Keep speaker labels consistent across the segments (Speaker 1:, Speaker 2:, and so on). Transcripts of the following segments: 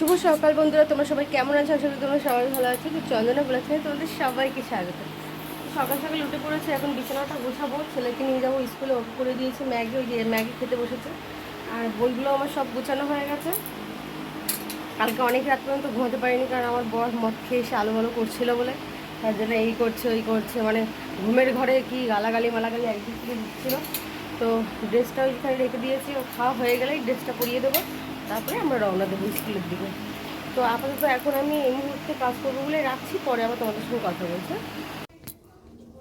Speaker 1: শুভ সকাল বন্ধুরা, তোমরা সবাই কেমন আছো? করি তোমরা সবাই ভালো আছো। তো চন্দনা বলেছে, তোমাদের সবাইকে স্বাগত। সকাল সকাল উঠে পড়েছে, এখন বিছানাটা গোছাবো। ছেলেকে নিয়ে যাব, স্কুলে ওকে করে দিয়েছি, ম্যাগি, ওই যে ম্যাগি খেতে বসেছে। আর বইগুলো আমার সব গোছানো হয়ে গেছে। কালকে অনেক রাত পর্যন্ত ঘুমাতে পারিনি, কারণ আমার বর মদ খেয়ে এসে আলো ভালো করছিল বলে। তার জন্য এই করছে, ওই করছে। মানে ঘুমের ঘরে কি গালাগালি, মালাগালি একদিক থেকে দিচ্ছিল। তো ড্রেসটা ওইখানে রেখে দিয়েছি, ও খাওয়া হয়ে গেলেই ড্রেসটা পরিয়ে দেবো। তারপরে আমরা রওনা দেবো স্কুলের দিকে। তো আপাতত এখন আমি এই মুহূর্তে কাজ করব বলে রাখছি, পরে আবার তোমাদের সঙ্গে কথা বলছে।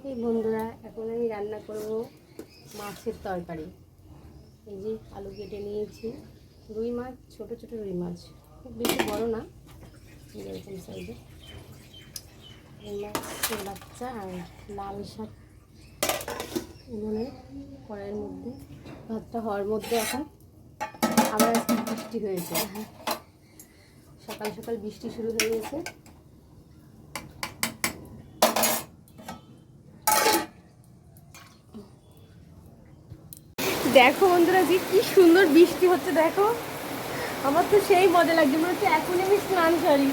Speaker 1: এই বন্ধুরা, এখন আমি রান্না করব মাছের তরকারি। এই যে আলু কেটে নিয়েছি। রুই মাছ, ছোট ছোট রুই মাছ। খুব বেশি বড় না এরকম সাইজে রুই মাছের বাচ্চা আর লাল শাক। এখানে কড়াইয়ের মধ্যে, ভাতটা হওয়ার মধ্যে এখন আবার আজকে বৃষ্টি হয়েছে। হ্যাঁ সকাল সকাল বৃষ্টি শুরু হয়ে গেছে। দেখো বন্ধুরা যে কি সুন্দর বৃষ্টি হচ্ছে, দেখো। আমার তো সেই মজা লাগছে, মনে হচ্ছে এখনই আমি স্নান করি।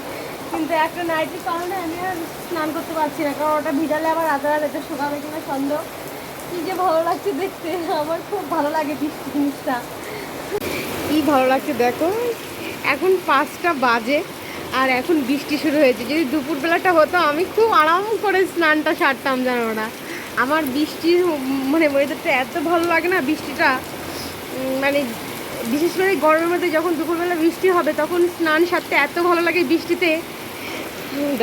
Speaker 1: কিন্তু একটা নাইটের কারণে আমি আর স্নান করতে পারছি না, কারণ ওটা ভিজালে আবার রাতে রাতে শুকাবে কিনা সন্দেহ। কি যে ভালো লাগছে দেখতে, আমার খুব ভালো লাগে বৃষ্টি জিনিসটা। কি ভালো লাগছে, দেখো। এখন পাঁচটা বাজে আর এখন বৃষ্টি শুরু হয়েছে। যদি দুপুরবেলাটা হতো, আমি খুব আরাম করে স্নানটা সারতাম, জানো না। আমার বৃষ্টি মানে ওয়েদারটা এত ভালো লাগে না বৃষ্টিটা। মানে বিশেষ করে গরমের মধ্যে যখন দুপুরবেলা বৃষ্টি হবে, তখন স্নান সারতে এত ভালো লাগে বৃষ্টিতে।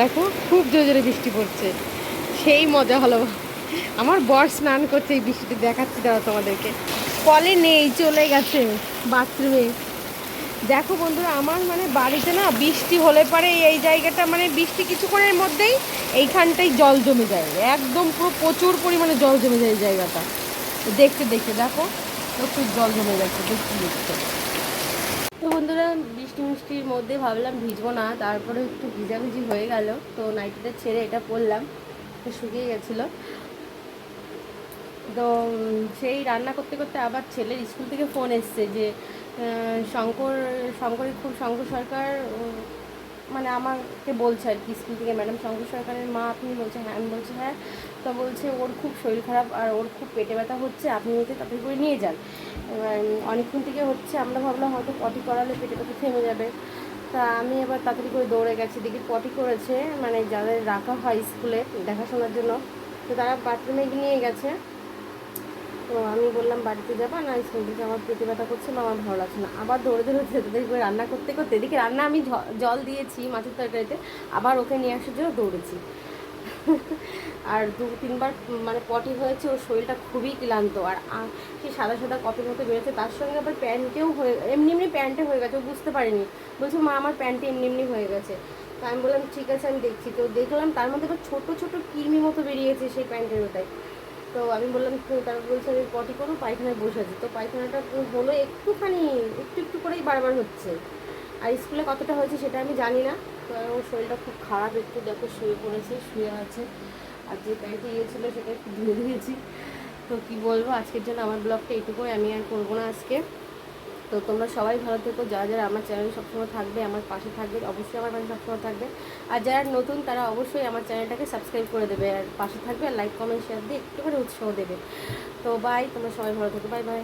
Speaker 1: দেখো, খুব জোরে জোরে বৃষ্টি পড়ছে। সেই মজা হলো। আমার বর স্নান করছে এই বৃষ্টিতে, দেখাচ্ছি দাও তোমাদেরকে। কলে নেই, চলে গেছে বাথরুমে দেখো বন্ধুরা, আমার মানে বাড়িতে না বৃষ্টি হলে পরে, এই জায়গাটা মানে বৃষ্টি কিছুক্ষণের মধ্যেই এইখানটাই জল জমে যায়। একদম পুরো প্রচুর পরিমাণে জল জমে যায় এই জায়গাটা। দেখতে দেখতে, দেখো, প্রচুর জল জমে যাচ্ছে দেখতে দেখতে। তো বন্ধুরা, বৃষ্টি মিষ্টির মধ্যে ভাবলাম ভিজবো না, তারপরে একটু ভিজাভিজি হয়ে গেল। তো নাইটিটা ছেড়ে এটা পরলাম শুকিয়ে গেছিল। তো সেই রান্না করতে করতে আবার ছেলের স্কুল থেকে ফোন এসছে যে শঙ্কর শঙ্করের খুব, শঙ্কর সরকার মানে আমাকে বলছে আর কি স্কুল থেকে, ম্যাডাম, শঙ্কর সরকারের মা আপনি বলছে হ্যাঁ আমি বলছি হ্যাঁ। তো বলছে, ওর খুব শরীর খারাপ আর ওর খুব পেটে ব্যথা হচ্ছে, আপনি ওকে তাড়াতাড়ি করে নিয়ে যান। এবার, অনেকক্ষণ থেকে হচ্ছে, আমরা ভাবলাম হয়তো পটি করালে পেটে ব্যথা থেমে যাবে। তা আমি এবার তাড়াতাড়ি করে দৌড়ে গেছি, দেখি পটি করেছে মানে যাদের রাখা হয় স্কুলে দেখাশোনার জন্য। তো তারা বাথরুমে নিয়ে গেছে। তো আমি বললাম, বাড়িতে যাব? না স্কুল থেকে আমার পেটে ব্যথা করছে বা আমার ভালো লাগছে না। আবার দৌড়ে দৌড়ে যেতে দেখি করে রান্না করতে করতে এদিকে রান্না আমি জল দিয়েছি, মাছের তরকারিতে, আবার ওকে নিয়ে আসার জন্য দৌড়েছি। আর দু, তিনবার মানে পটি হয়েছে, ওর শরীরটা খুবই ক্লান্ত। আর সেই সাদা সাদা কপের মতো বেরোচ্ছে, তার সঙ্গে আবার প্যান্টেও হয়ে, এমনি এমনি প্যান্টে হয়ে গেছে, ও বুঝতে পারিনি। বলছে, মা, আমার প্যান্টে এমনি এমনি হয়ে গেছে। তো আমি বললাম, ঠিক আছে, আমি দেখছি। তো দেখলাম তার মধ্যে আবার ছোটো ছোটো কৃমি মতো বেরিয়েছে সেই প্যান্টের ওটাই তো আমি বললাম তারপর বলছে আমি পটি করব পায়খানায় বসে আছি। তো পায়খানাটা হলো একটুখানি, একটু একটু করেই বারবার হচ্ছে। আর স্কুলে কতটা হয়েছে সেটা আমি জানি না। তো ওর শরীরটা খুব খারাপ, একটু দেখো শুয়ে পড়েছে, শুয়ে আছে। আর যে প্যান্টে ইয়েছিলো সেটা একটু ধুয়ে দিয়েছি। তো কী বলব, আজকের জন্য আমার ব্লগটা এইটুকুই। আমি আর করব না আজকে। তো তোমরা সবাই ভালো থেকো। যারা যারা আমার চ্যানেল সবসময় থাকবে, আমার পাশে থাকবে, অবশ্যই আমার পাশে সবসময় থাকবে। আর যারা নতুন, তারা অবশ্যই আমার চ্যানেলটাকে সাবস্ক্রাইব করে দেবে আর পাশে থাকবে আর লাইক কমেন্ট শেয়ার দিয়ে একটু করে উৎসাহ দেবে। তো বাই তোমরা সবাই ভালো থেকো। Bye bye